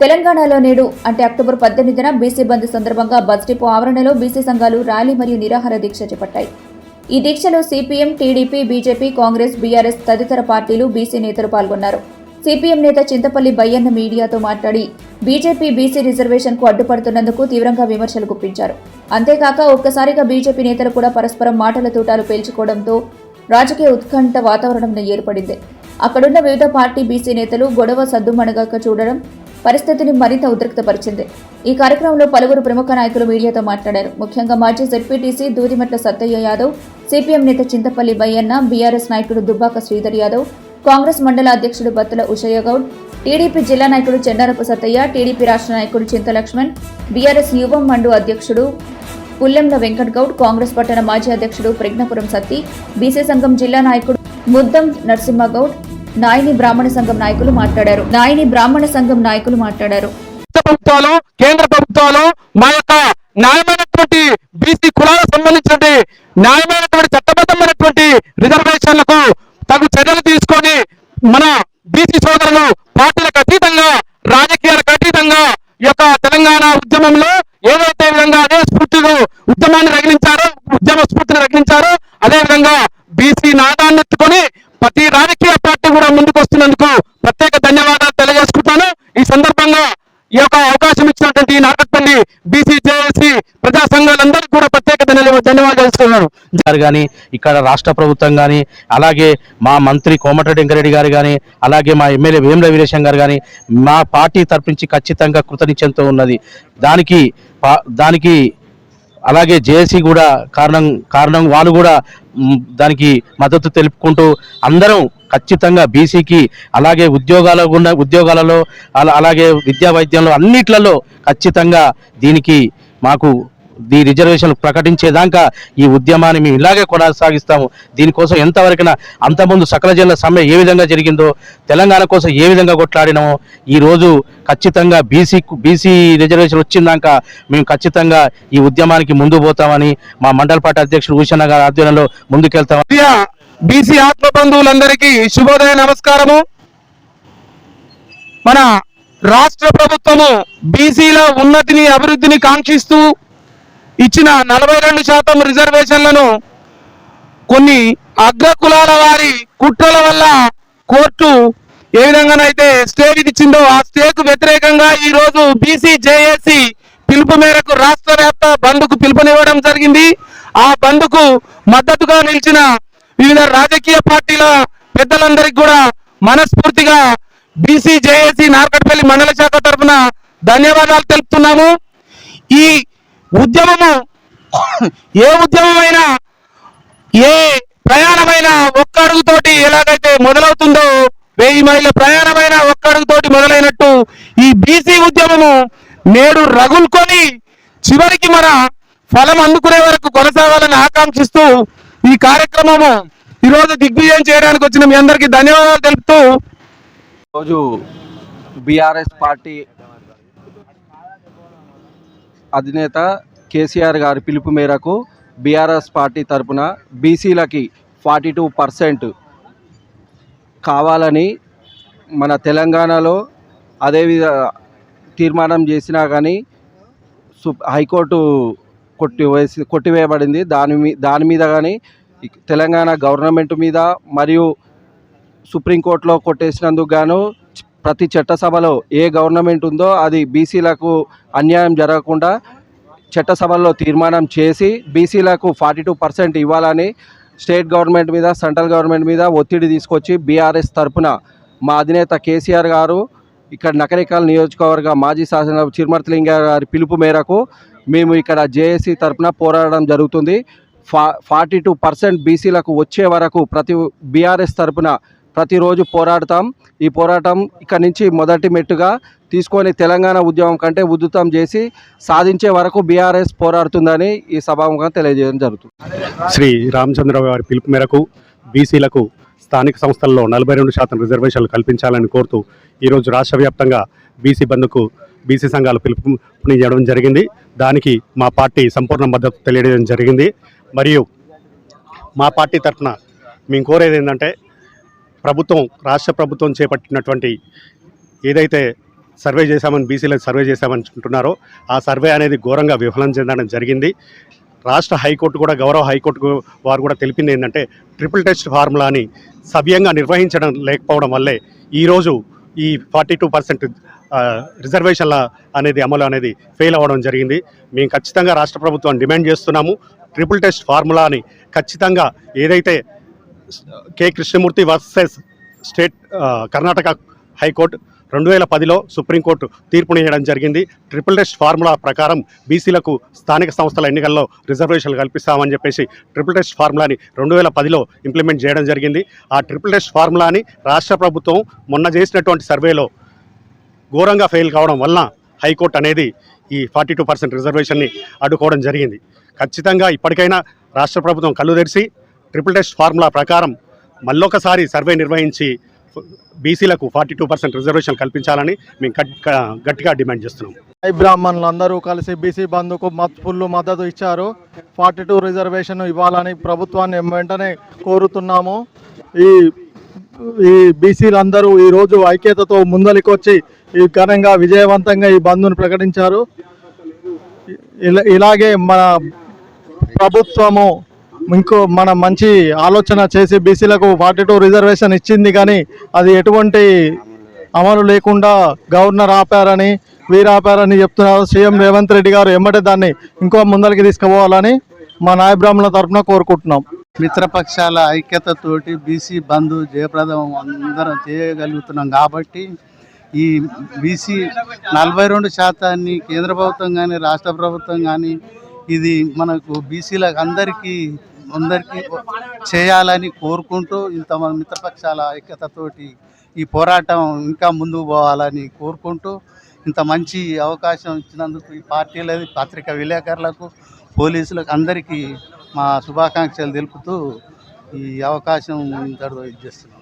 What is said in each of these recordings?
తెలంగాణలో నేడు అంటే అక్టోబర్ పద్దెనిమిదిన బీసీ బంద్ సందర్భంగా బస్ డిపో ఆవరణలో బీసీ సంఘాలు ర్యాలీ మరియు నిరాహార దీక్ష చేపట్టాయి. ఈ దీక్షలో CPM TDP BJP Congress BRS తదితర పార్టీలు బీసీ నేతలు పాల్గొన్నారు. సిపిఎం నేత చింతపల్లి బయ్యన్న మీడియాతో మాట్లాడి బీజేపీ బీసీ రిజర్వేషన్కు అడ్డుపడుతున్నందుకు తీవ్రంగా విమర్శలు గుప్పించారు. అంతేకాక ఒక్కసారిగా బీజేపీ నేతలు కూడా పరస్పరం మాటల తూటాలు పేల్చుకోవడంతో రాజకీయ ఉత్కంఠ వాతావరణం ఏర్పడింది. అక్కడున్న వివిధ పార్టీ బీసీ నేతలు గొడవ సద్దుమణగక చూడడం పరిస్థితిని మరింత ఉద్రిక్తపరిచింది. ఈ కార్యక్రమంలో పలువురు ప్రముఖ నాయకులు మీడియాతో మాట్లాడారు. ముఖ్యంగా మాజీ జెడ్పీటీసీ దూదిమెట్ల సత్తయ్య యాదవ్ సిపిఎం నేత చింతపల్లి బయ్యన్న బీఆర్ఎస్ నాయకుడు దుబ్బాక శ్రీధర్ యాదవ్ కాంగ్రెస్ మండల అధ్యక్షుడు బత్తుల ఉషయ్య గౌడ్ టీడీపీ జిల్లా నాయకుడు చెన్నారపు సత్తయ్య టీడీపీ రాష్ట్ర నాయకుడు చింతలక్ష్మణ్ బీఆర్ఎస్ యువం మండు అధ్యక్షుడు పుల్లెంల వెంకట్ గౌడ్ కాంగ్రెస్ పట్టణ మాజీ అధ్యక్షుడు ప్రజ్ఞపురం సత్తి బీసీ సంఘం జిల్లా నాయకుడు ముద్దం నరసింహగౌడ్ నాయని బ్రాహ్మణ సంఘం నాయకులు మాట్లాడారు. నాయని బ్రాహ్మణ సంఘం నాయకులు మాట్లాడారు. ప్రభుత్వాలు కేంద్ర ప్రభుత్వాలు మా యొక్క న్యాయమైనటువంటి బీసీ కులాలకు సంబంధించినటువంటి న్యాయమైనటువంటి చట్టబద్ధమైనటువంటి రిజర్వేషన్లకు తగు చర్యలు తీసుకొని మన బీసీ సోదరులు పార్టీలకు అతీతంగా రాజకీయాలకు అతీతంగా యొక్క తెలంగాణ ఉద్యమంలో ఏదైతే విధంగా అదే స్ఫూర్తిలో ఉద్యమాన్ని రగిలించారో ఉద్యమ స్ఫూర్తిని రగిలించారో అదే విధంగా బీసీ నాదాన్ని ఎత్తుకొని ప్రతి రాజకీయ పార్టీ కూడా ముందుకు వస్తున్నందుకు ప్రత్యేక ధన్యవాదాలు తెలియజేసుకుంటాను. ఈ సందర్భంగా ఈ యొక్క అవకాశం ఇచ్చినటువంటి నాగట్పల్లి బీసీ జేఏసీ ప్రజా సంఘాలందరికీ కూడా ప్రత్యేక ధన్యవాదాలు తెలుసుకున్నాను గారు కానీ ఇక్కడ రాష్ట్ర ప్రభుత్వం కానీ అలాగే మా మంత్రి కోమటిరెడ్డి వెంకరెడ్డి గారు కానీ అలాగే మా ఎమ్మెల్యే వేముల వీరేశం గారు కానీ మా పార్టీ తరపించి ఖచ్చితంగా కృతనిశ్చయంతో ఉన్నది. దానికి పా- దానికి అలాగే జేఏసీ కూడా కారణం కారణం వాళ్ళు కూడా దానికి మద్దతు తెలుపుకుంటూ అందరం ఖచ్చితంగా బీసీకి అలాగే ఉద్యోగాల ఉన్న ఉద్యోగాలలో అలా- అలాగే విద్యా వైద్యంలో అన్నిట్లలో ఖచ్చితంగా దీనికి మాకు ఈ రిజర్వేషన్ ప్రకటించేదాకా ఈ ఉద్యమాన్ని మేము ఇలాగే కొనసాగిస్తాము. దీనికోసం ఎంతవరకైనా అంతకుముందు సకల జిల్లా సమ్మె ఏ విధంగా జరిగిందో తెలంగాణ కోసం ఏ విధంగా కొట్లాడినామో ఈ రోజు ఖచ్చితంగా బీసీ బీసీ రిజర్వేషన్ వచ్చిందాక మేము ఖచ్చితంగా ఈ ఉద్యమానికి ముందు పోతామని మా మండల పార్టీ అధ్యక్షుడు భూషణ గారి ఆధ్వర్యంలో ముందుకెళ్తాం బీసీ ఆత్మ బంధువులందరికీ శుభోదయ నమస్కారము. మన రాష్ట్ర ప్రభుత్వము బీసీల ఉన్నతిని అభివృద్ధిని కాంక్షిస్తూ ఇచ్చిన నలభై రెండు శాతం రిజర్వేషన్లను కొన్ని అగ్ర కులాల వారి కుట్రల వల్ల కోర్టు ఏ విధంగానైతే స్టే విధించిందో ఆ స్టేకు వ్యతిరేకంగా ఈ రోజు బీసీ జేఏసీ పిలుపు మేరకు రాష్ట్ర వ్యాప్త బంద్కు పిలుపునివ్వడం జరిగింది. ఆ బంద్కు మద్దతుగా నిలిచిన వివిధ రాజకీయ పార్టీల పెద్దలందరికీ కూడా మనస్ఫూర్తిగా బీసీ జేఏసీ నార్కట్పల్లి మండల శాఖ తరఫున ధన్యవాదాలు తెలుపుతున్నాము. ఈ ఉద్యమము ఏ ఉద్యమమైనా ఏ ప్రయాణమైన ఒక్క అడుగుతోటి ఎలాగైతే మొదలవుతుందో వెయ్యి మైళ్ళ ప్రయాణమైన ఒక్క అడుగుతోటి మొదలైనట్టు ఈ బీసీ ఉద్యమము నేడు రగులుకొని చివరికి మన ఫలం అందుకునే వరకు కొనసాగాలని ఆకాంక్షిస్తూ ఈ కార్యక్రమము ఈరోజు దిగ్విజయం చేయడానికి వచ్చిన మీ అందరికీ ధన్యవాదాలు తెలుపుతూ రోజు బీఆర్ఎస్ పార్టీ అధినేత కేసీఆర్ గారి పిలుపు మేరకు బీఆర్ఎస్ పార్టీ తరపున బీసీలకి ఫార్టీ టూ పర్సెంట్ కావాలని మన తెలంగాణలో అదేవిధ తీర్మానం చేసినా కానీ సు హైకోర్టు కొట్టి వేసి కొట్టివేయబడింది దాని మీ దాని మీద కానీ తెలంగాణ గవర్నమెంట్ మీద మరియు సుప్రీంకోర్టులో కొట్టేసినందుకు గాను ప్రతి చట్టసభలో ఏ గవర్నమెంట్ ఉందో అది బీసీలకు అన్యాయం జరగకుండా చట్టసభల్లో తీర్మానం చేసి బీసీలకు ఫార్టీ టూ పర్సెంట్ ఇవ్వాలని స్టేట్ గవర్నమెంట్ మీద సెంట్రల్ గవర్నమెంట్ మీద ఒత్తిడి తీసుకొచ్చి బీఆర్ఎస్ తరపున మా అధినేత కేసీఆర్ గారు ఇక్కడ నకరికాల నియోజకవర్గ మాజీ శాసన చిరుమర్తిలింగ గారి పిలుపు మేరకు మేము ఇక్కడ జేఏసీ తరపున పోరాడడం జరుగుతుంది. ఫా ఫార్టీ టూ పర్సెంట్ బీసీలకు వచ్చే వరకు ప్రతి బీఆర్ఎస్ తరపున ప్రతిరోజు పోరాడతాం. ఈ పోరాటం ఇక్కడ నుంచి మొదటి మెట్టుగా తీసుకొని తెలంగాణ ఉద్యమం కంటే ఉధృతం చేసి సాధించే వరకు బీఆర్ఎస్ పోరాడుతుందని ఈ సభాముఖంగా తెలియజేయడం జరుగుతుంది. శ్రీ రామచంద్రరావు గారి పిలుపు మేరకు బీసీలకు స్థానిక సంస్థల్లో నలభై రెండు శాతం రిజర్వేషన్లు కల్పించాలని కోరుతూ ఈరోజు రాష్ట్ర వ్యాప్తంగా బీసీ బంద్కు బీసీ సంఘాల పిలుపునివ్వడం జరిగింది. దానికి మా పార్టీ సంపూర్ణ మద్దతు తెలియజేయడం జరిగింది. మరియు మా పార్టీ తరఫున మేము కోరేది ఏంటంటే ప్రభుత్వం రాష్ట్ర ప్రభుత్వం చేపట్టినటువంటి ఏదైతే సర్వే చేశామని బీసీలను సర్వే చేశామని అంటున్నారో ఆ సర్వే అనేది ఘోరంగా విఫలం చెందడం జరిగింది. రాష్ట్ర హైకోర్టు కూడా గౌరవ హైకోర్టు వారు కూడా తెలిపింది ఏంటంటే ట్రిపుల్ టెస్ట్ ఫార్ములాని సవ్యంగా నిర్వహించడం లేకపోవడం వల్లే ఈరోజు ఈ ఫార్టీ టూ పర్సెంట్ రిజర్వేషన్ల అనేది అమలు అనేది ఫెయిల్ అవ్వడం జరిగింది. మేము ఖచ్చితంగా రాష్ట్ర ప్రభుత్వం డిమాండ్ చేస్తున్నాము. ట్రిపుల్ టెస్ట్ ఫార్ములాని ఖచ్చితంగా ఏదైతే K Krishnamurthy versus state Karnataka high court రెండు వేల పదిలో సుప్రీంకోర్టు తీర్పునియడం జరిగింది. ట్రిపుల్ టెస్ట్ ఫార్ములా ప్రకారం బీసీలకు స్థానిక సంస్థల ఎన్నికల్లో రిజర్వేషన్లు కల్పిస్తామని చెప్పేసి ట్రిపుల్ టెస్ట్ ఫార్ములాని రెండు వేల పదిలో ఇంప్లిమెంట్ చేయడం జరిగింది. ఆ ట్రిపుల్ టెస్ట్ ఫార్ములాని రాష్ట్ర ప్రభుత్వం మొన్న చేసినటువంటి సర్వేలో ఘోరంగా ఫెయిల్ కావడం వలన హైకోర్టు అనేది ఈ ఫార్టీ టూ పర్సెంట్ రిజర్వేషన్ని అడ్డుకోవడం జరిగింది. ఖచ్చితంగా ఇప్పటికైనా రాష్ట్ర ప్రభుత్వం కళ్ళు తెరిచి ట్రిపుల్ టెస్ట్ ఫార్ములా ప్రకారం మళ్ళొకసారి సర్వే నిర్వహించి బీసీలకు ఫార్టీ టూ పర్సెంట్ రిజర్వేషన్ కల్పించాలని మేము గట్టిగా డిమాండ్ చేస్తున్నాం. ఐ బ్రాహ్మణులు అందరూ కలిసి బీసీ బంధుకు మత్ ఫుల్ మద్దతు ఇచ్చారు. ఫార్టీ టూ రిజర్వేషన్ ఇవ్వాలని ప్రభుత్వాన్ని వెంటనే కోరుతున్నాము. ఈ ఈ బీసీలందరూ ఈరోజు ఐక్యతతో ముందలికొచ్చి ఈ ఘనంగా విజయవంతంగా ఈ బంధును ప్రకటించారు. ఇలా ఇలాగే మన ప్రభుత్వము ఇంకో మన మంచి ఆలోచన చేసి బీసీలకు ఫార్టీ టూ రిజర్వేషన్ ఇచ్చింది కానీ అది ఎటువంటి అమలు లేకుండా గవర్నర్ ఆపారని వీరు ఆపారని చెప్తున్నారు సీఎం రేవంత్ రెడ్డి గారు. ఎమ్మటే దాన్ని ఇంకో ముందరికి తీసుకుపోవాలని మా నాయబ్రాహ్మణుల తరఫున కోరుకుంటున్నాం. మిత్రపక్షాల ఐక్యతతోటి బీసీ బంధు జయప్రదం అందరం చేయగలుగుతున్నాం కాబట్టి ఈ బీసీ నలభై రెండు శాతాన్ని కేంద్ర ప్రభుత్వం కానీ రాష్ట్ర ప్రభుత్వం కానీ ఇది మనకు బీసీలకు అందరికీ అందరికీ చేయాలని కోరుకుంటూ ఇంతమంది మిత్రపక్షాల ఐక్యతతోటి ఈ పోరాటం ఇంకా ముందుకు పోవాలని కోరుకుంటూ ఇంత మంచి అవకాశం ఇచ్చినందుకు ఈ పార్టీలది పత్రికా విలేకరులకు పోలీసులకు అందరికీ మా శుభాకాంక్షలు తెలుపుతూ ఈ అవకాశం ఇంతటితో చేస్తున్నాం.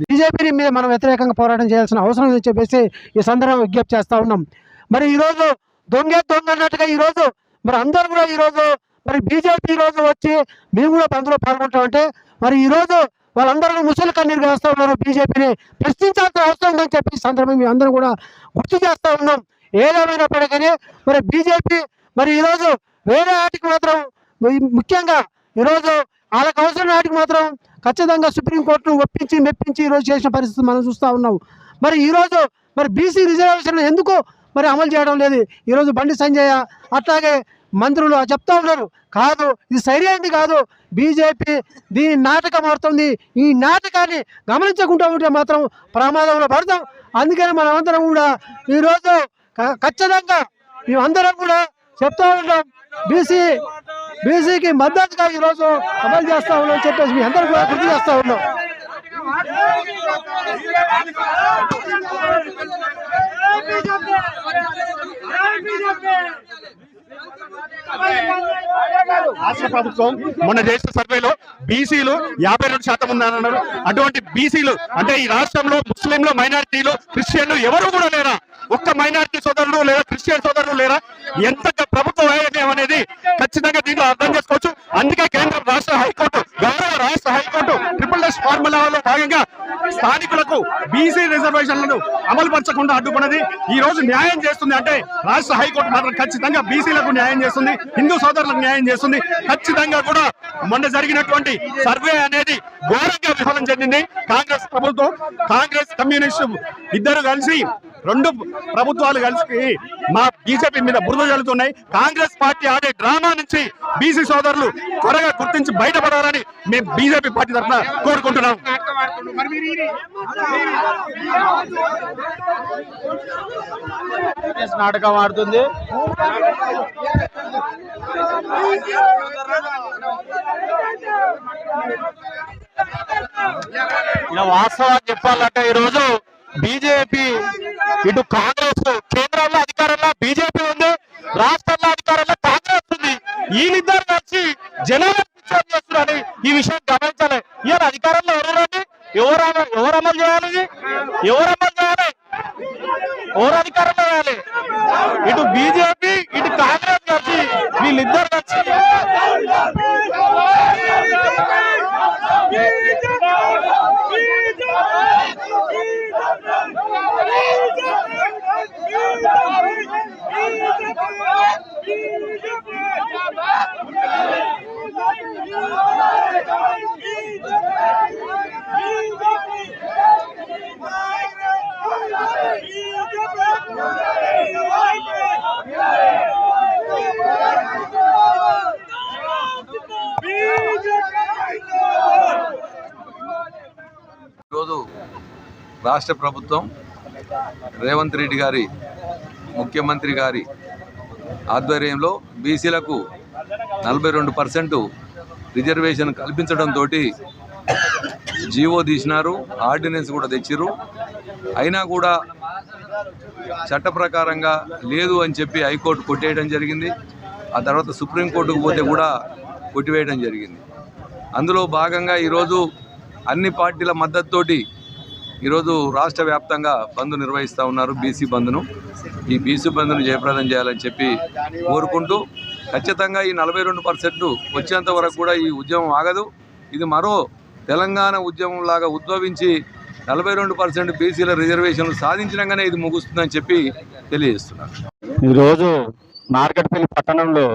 బీజేపీని మీద మనం వ్యతిరేకంగా పోరాటం చేయాల్సిన అవసరం ఉందని చెప్పేసి ఈ సందర్భంగా విజ్ఞప్తి చేస్తూ ఉన్నాం. మరి ఈరోజు దొంగే దొంగ అన్నట్టుగా ఈరోజు మరి అందరూ కూడా ఈరోజు మరి బీజేపీ రోజు వచ్చి మేము కూడా అందులో పాల్గొంటామంటే మరి ఈరోజు వాళ్ళందరూ ముసలి కన్నీరు వేస్తూ ఉన్నారు బీజేపీని. ప్రశ్నించాల్సిన అవసరం ఉందని చెప్పి సందర్భం సందర్భంగా మేము అందరం కూడా గుర్తు చేస్తూ ఉన్నాం. ఏదేమైనప్పటికీ మరి బీజేపీ మరి ఈరోజు వేరే వాటికి మాత్రం ముఖ్యంగా ఈరోజు వాళ్ళకి అవసరం వాటికి మాత్రం ఖచ్చితంగా సుప్రీంకోర్టును ఒప్పించి మెప్పించి ఈరోజు చేసిన పరిస్థితి మనం చూస్తూ ఉన్నాం. మరి ఈరోజు మరి బీసీ రిజర్వేషన్ ఎందుకు మరి అమలు చేయడం లేదు? ఈరోజు బండి సంజయ అట్లాగే మంత్రులు చెప్తా ఉన్నారు. కాదు ఇది సరైనది కాదు. బీజేపీ దీని నాటకం ఆడుతుంది. ఈ నాటకాన్ని గమనించకుండా ఉంటే మాత్రం ప్రమాదంలో పడతాం. అందుకని మనమందరం అందరం కూడా ఈరోజు ఖచ్చితంగా మేమందరం కూడా చెప్తా ఉంటాం బీసీ బీసీకి మద్దతుగా ఈరోజు అమలు చేస్తా ఉన్నాం అని చెప్పేసి మీ అందరూ కూడా గుర్తు చేస్తా ఉన్నాం. రాష్ట్ర ప్రభుత్వం మొన్న చేసిన సర్వేలో బీసీలు యాభై రెండు శాతం ఉన్నారన్నారు అటువంటి బీసీలు అంటే ఈ రాష్ట్రంలో ముస్లింలు మైనారిటీలు క్రిస్టియన్లు ఎవరు కూడా లేరా? ఒక్క మైనారిటీ సోదరులు లేదా క్రిస్టియన్ సోదరులు లేరా? ఎంత ప్రభుత్వ వైఫల్యం అనేది ఖచ్చితంగా దీంట్లో అర్థం చేసుకోవచ్చు. అందుకే కేంద్ర రాష్ట్ర హైకోర్టు గౌరవ రాష్ట్ర హైకోర్టు ట్రిపుల్ ఎస్ ఫార్ములాలో భాగంగా స్థానికులకు బీసీ రిజర్వేషన్లను అమలు పరచకుండా అడ్డుకున్నది. ఈ రోజు న్యాయం చేస్తుంది అంటే రాష్ట్ర హైకోర్టు మాత్రం ఖచ్చితంగా బీసీలకు న్యాయం చేస్తుంది. హిందూ సోదరులకు న్యాయం చేస్తుంది. ఖచ్చితంగా కూడా మొన్న జరిగినటువంటి సర్వే అనేది ఘోరంగా విఫలం చెందింది. కాంగ్రెస్ ప్రభుత్వం కాంగ్రెస్ కమ్యూనిస్టు ఇద్దరు కలిసి రెండు ప్రభుత్వాలు కలిసి మా బీజేపీ మీద బురద జల్లుతున్నాయి. కాంగ్రెస్ పార్టీ ఆడే డ్రామా నుంచి బీసీ సోదరులు త్వరగా గుర్తించి బయటపడాలని మేము బీజేపీ పార్టీ తరఫున కోరుకుంటున్నాం. నాటకం ఆడుతుంది. ఇలా వాస్తవాన్ని చెప్పాలంటే ఈ రోజు బీజేపీ ఇటు కాంగ్రెస్ కేంద్రంలో అధికారంలో బీజేపీ ఉంది రాష్ట్రంలో అధికారంలో కాంగ్రెస్ ఉంది. వీళ్ళిద్దరు కలిసి జనాలను పిచ్చోలు చేస్తున్నారని ఈ విషయం గమనించాలి. ఇవాళ అధికారంలో ఎవరండి ఎవరు ఎవరు అమలు చేయాలి ఎవరు అమలు చేయాలి? ఎవరు అధికారంలో చేయాలి? ఇటు బీజేపీ ఇటు కాంగ్రెస్ కలిసి వీళ్ళిద్దరు కలిసి రాష్ట్ర ప్రభుత్వం రేవంత్ రెడ్డి గారి ముఖ్యమంత్రి గారి ఆధ్వర్యంలో బీసీలకు నలభై రెండు పర్సెంట్ రిజర్వేషన్ కల్పించడంతో జీవో తీసినారు ఆర్డినెన్స్ కూడా తెచ్చిర్రు. అయినా కూడా చట్ట ప్రకారంగా లేదు అని చెప్పి హైకోర్టు కొట్టేయడం జరిగింది. ఆ తర్వాత సుప్రీంకోర్టుకు పోతే కూడా కొట్టివేయడం జరిగింది. అందులో భాగంగా ఈరోజు అన్ని పార్టీల మద్దతుతోటి ఈరోజు రాష్ట్ర వ్యాప్తంగా బంద్ నిర్వహిస్తూ ఉన్నారు బీసీ బంద్ను. ఈ బీసీ బంద్ను జయప్రదం చేయాలని చెప్పి కోరుకుంటూ ఖచ్చితంగా ఈ నలభై రెండు పర్సెంట్ వచ్చేంత వరకు కూడా ఈ ఉద్యమం ఆగదు. ఇది మరో తెలంగాణ ఉద్యమం లాగా ఉద్భవించి నలభై రెండు పర్సెంట్ బీసీల రిజర్వేషన్లు సాధించడంగానే ఇది ముగుస్తుందని చెప్పి తెలియజేస్తున్నారు ఈరోజు నార్కట్పల్లి పట్టణంలో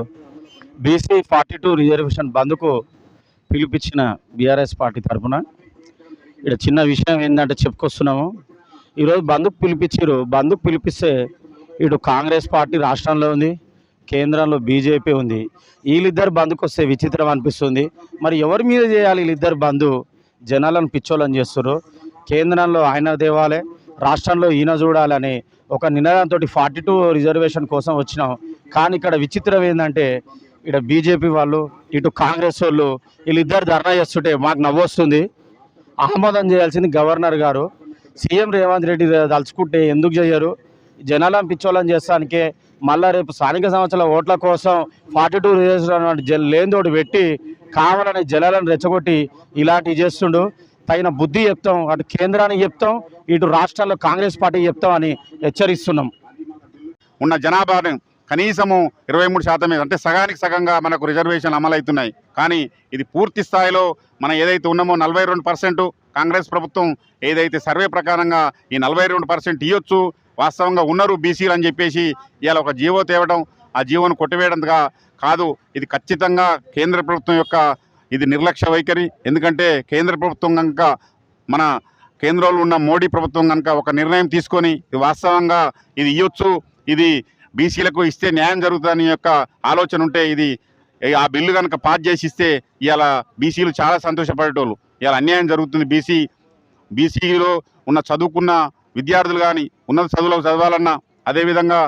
బీసీ ఫార్టీ టూ రిజర్వేషన్ బంద్కు పిలిపించిన బీఆర్ఎస్ పార్టీ తరఫున ఇక్కడ చిన్న విషయం ఏంటంటే చెప్పుకొస్తున్నాము. ఈరోజు బంధుకు పిలిపించారు బంధుకు పిలిపిస్తే ఇటు కాంగ్రెస్ పార్టీ రాష్ట్రంలో ఉంది కేంద్రంలో బీజేపీ ఉంది. వీళ్ళిద్దరు బంధుకు వస్తే విచిత్రం అనిపిస్తుంది. మరి ఎవరి మీద చేయాలి వీళ్ళిద్దరు బంధు జనాలను పిచ్చోళ్ళని చేస్తారు కేంద్రంలో ఆయన దేవాలే రాష్ట్రంలో ఈయన చూడాలని ఒక నినాదంతో ఫార్టీ టూ రిజర్వేషన్ కోసం వచ్చినాం. కానీ ఇక్కడ విచిత్రం ఏంటంటే ఇక్కడ బీజేపీ వాళ్ళు ఇటు కాంగ్రెస్ వాళ్ళు వీళ్ళిద్దరు ధర్నా చేస్తుంటే మాకు నవ్వొస్తుంది. ఆమోదం చేయాల్సింది గవర్నర్ గారు. సీఎం రేవంత్ రెడ్డి తలుచుకుంటే ఎందుకు చేయరు? జనాలను పిచ్చోళ్ళని చేస్తానికే మళ్ళా రేపు స్థానిక సంవత్సరాల ఓట్ల కోసం ఫార్టీ టూ రిజర్వేషన్ లేనిదోటి పెట్టి కావాలని జనాలను రెచ్చగొట్టి ఇలాంటివి చేస్తుండు. తగిన బుద్ధి చెప్తాం అటు కేంద్రానికి చెప్తాం ఇటు రాష్ట్రాల్లో కాంగ్రెస్ పార్టీ చెప్తాం అని హెచ్చరిస్తున్నాం. ఉన్న జనాభాను కనీసము ఇరవై మూడు శాతమే అంటే సగానికి సగంగా మనకు రిజర్వేషన్ అమలవుతున్నాయి. కానీ ఇది పూర్తి స్థాయిలో మనం ఏదైతే ఉన్నామో నలభై రెండు పర్సెంట్ కాంగ్రెస్ ప్రభుత్వం ఏదైతే సర్వే ప్రకారంగా ఈ నలభై రెండు పర్సెంట్ ఇవ్వచ్చు వాస్తవంగా ఉన్నారు బీసీలు అని చెప్పేసి ఇవాళ ఒక జీవో తేవడం ఆ జీవోను కొట్టివేయడంగా కాదు. ఇది ఖచ్చితంగా కేంద్ర ప్రభుత్వం యొక్క ఇది నిర్లక్ష్య వైఖరి. ఎందుకంటే కేంద్ర ప్రభుత్వం కనుక మన కేంద్రంలో ఉన్న మోడీ ప్రభుత్వం కనుక ఒక నిర్ణయం తీసుకొని ఇది వాస్తవంగా ఇది ఇవ్వచ్చు ఇది బీసీలకు ఇస్తే న్యాయం జరుగుతుందని యొక్క ఆలోచన ఉంటే ఇది ఆ బిల్లు కనుక పాస్ చేసి ఇస్తే ఇవాళ బీసీలు చాలా సంతోషపడేటోళ్ళు. ఇవాళ అన్యాయం జరుగుతుంది. బీసీ బీసీలో ఉన్న చదువుకున్న విద్యార్థులు కానీ ఉన్నత చదువులకు చదవాలన్నా అదేవిధంగా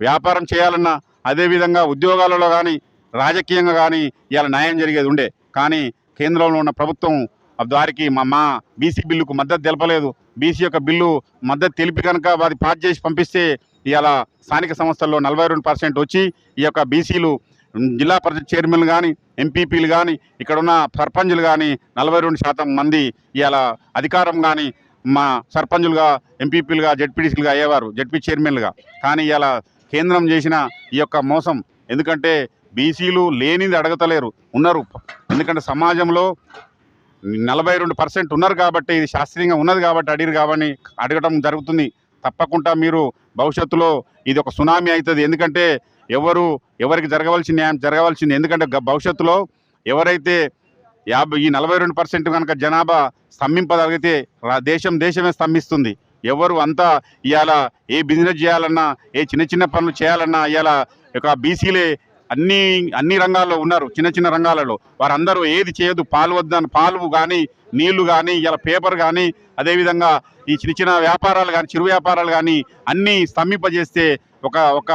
వ్యాపారం చేయాలన్నా అదేవిధంగా ఉద్యోగాలలో కానీ రాజకీయంగా కానీ ఇవాళ న్యాయం జరిగేది ఉండే. కానీ కేంద్రంలో ఉన్న ప్రభుత్వం వారికి మా మా బీసీ బిల్లుకు మద్దతు తెలపలేదు. బీసీ యొక్క బిల్లు మద్దతు తెలిపి కనుక వారి పాస్ చేసి పంపిస్తే ఇవాళ స్థానిక సంస్థల్లో నలభై రెండు పర్సెంట్ వచ్చి ఈ యొక్క బీసీలు జిల్లా పరిషత్ చైర్మన్లు కానీ ఎంపీపీలు కానీ ఇక్కడున్న సర్పంచులు కానీ నలభై రెండు శాతం మంది ఇవాళ అధికారం కానీ మా సర్పంచులుగా ఎంపీపీలుగా జడ్పీడీసీలుగా అయ్యేవారు జడ్పీ చైర్మన్లుగా. కానీ ఇవాళ కేంద్రం చేసిన ఈ యొక్క మోసం ఎందుకంటే బీసీలు లేనిది అడగతలేరు ఉన్నారు. ఎందుకంటే సమాజంలో నలభై రెండు పర్సెంట్ ఉన్నారు కాబట్టి ఇది శాస్త్రీయంగా ఉన్నది కాబట్టి అడిగారు కాబట్టి అడగడం జరుగుతుంది. తప్పకుండా మీరు భవిష్యత్తులో ఇది ఒక సునామీ అవుతుంది. ఎందుకంటే ఎవరు ఎవరికి జరగవలసిన న్యాయం జరగవలసింది? ఎందుకంటే గ- భవిష్యత్తులో ఎవరైతే యాభై ఈ నలభై రెండు పర్సెంట్ కనుక జనాభా స్తంభింపగలిగితే దేశం దేశమే స్తంభిస్తుంది. ఎవరు అంతా ఇవాళ ఏ బిజినెస్ చేయాలన్నా ఏ చిన్న చిన్న పనులు చేయాలన్నా ఇవాళ ఒక బీసీలే అన్ని అన్ని రంగాల్లో ఉన్నారు. చిన్న చిన్న రంగాలలో. వారందరూ ఏది చేయదు పాలు వద్దని పాలు కానీ నీళ్ళు కానీ ఇలా పేపర్ కానీ అదేవిధంగా ఈ చిన్న చిన్న వ్యాపారాలు కానీ చిరు వ్యాపారాలు కానీ అన్నీ స్తంభింపజేస్తే ఒక ఒక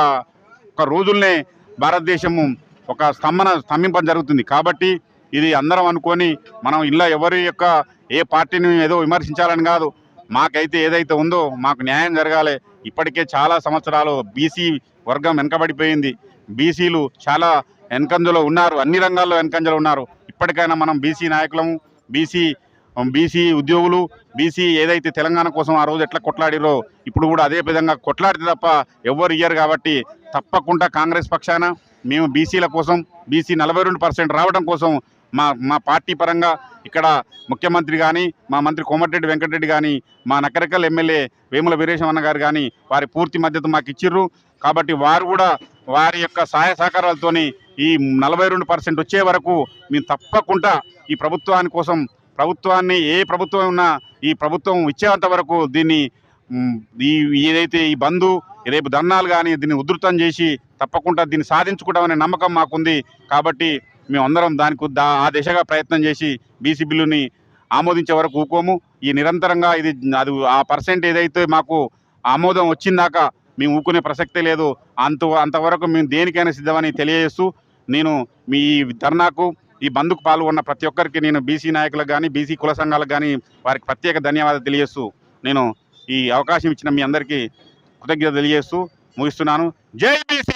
ఒక రోజుల్నే భారతదేశము ఒక స్తంభన స్తంభింపడం జరుగుతుంది. కాబట్టి ఇది అందరం అనుకొని మనం ఇలా ఎవరి యొక్క ఏ పార్టీని ఏదో విమర్శించాలని కాదు. మాకైతే ఏదైతే ఉందో మాకు న్యాయం జరగాలి. ఇప్పటికే చాలా సంవత్సరాలు బీసీ వర్గం వెనకబడిపోయింది. బీసీలు చాలా వెనకంజలో ఉన్నారు. అన్ని రంగాల్లో వెనకంజలో ఉన్నారు. ఇప్పటికైనా మనం బీసీ నాయకులము బీసీ బీసీ ఉద్యోగులు బీసీ ఏదైతే తెలంగాణ కోసం ఆ రోజు ఎట్లా కొట్లాడిరో ఇప్పుడు కూడా అదే విధంగా కొట్లాడితే తప్ప ఎవ్వరు ఇయ్యరు కాబట్టి తప్పకుండా కాంగ్రెస్ పక్షాన మేము బీసీల కోసం బీసీ నలభై రెండు పర్సెంట్ రావడం కోసం మా మా పార్టీ పరంగా ఇక్కడ ముఖ్యమంత్రి కానీ మా మంత్రి కోమటిరెడ్డి వెంకటరెడ్డి కానీ మా నకరకల్ ఎమ్మెల్యే వేముల వీరేశమన్న గారు కానీ వారి పూర్తి మద్దతు మాకు ఇచ్చిర్రు. కాబట్టి వారు కూడా వారి యొక్క సహాయ సహకారాలతోని ఈ నలభై రెండు పర్సెంట్ వచ్చే వరకు మేము తప్పకుండా ఈ ప్రభుత్వాని కోసం ప్రభుత్వాన్ని ఏ ప్రభుత్వం ఉన్నా ఈ ప్రభుత్వం ఇచ్చేంత వరకు దీన్ని ఈ ఏదైతే ఈ బంధు రేపు ధర్నాలు కానీ దీన్ని ఉధృతం చేసి తప్పకుండా దీన్ని సాధించుకుంటామనే నమ్మకం మాకుంది. కాబట్టి మేమందరం దానికి దా ఆ దిశగా ప్రయత్నం చేసి బీసీ బిల్లుని ఆమోదించే వరకు ఊకోము. ఈ నిరంతరంగా ఇది అది ఆ పర్సెంట్ ఏదైతే మాకు ఆమోదం వచ్చిందాక మేము ఊకునే ప్రసక్తే లేదు. అంత అంతవరకు మేము దేనికైనా సిద్ధమని తెలియజేస్తూ నేను మీ ఈ ధర్నాకు ఈ బంద్కు పాల్గొన్న ప్రతి ఒక్కరికి నేను బీసీ నాయకులకు కానీ బీసీ కుల సంఘాలకు కానీ వారికి ప్రత్యేక ధన్యవాదాలు తెలియజేస్తూ నేను ఈ అవకాశం ఇచ్చిన మీ అందరికీ కృతజ్ఞత తెలియజేస్తూ ముగిస్తున్నాను. జై బీసీ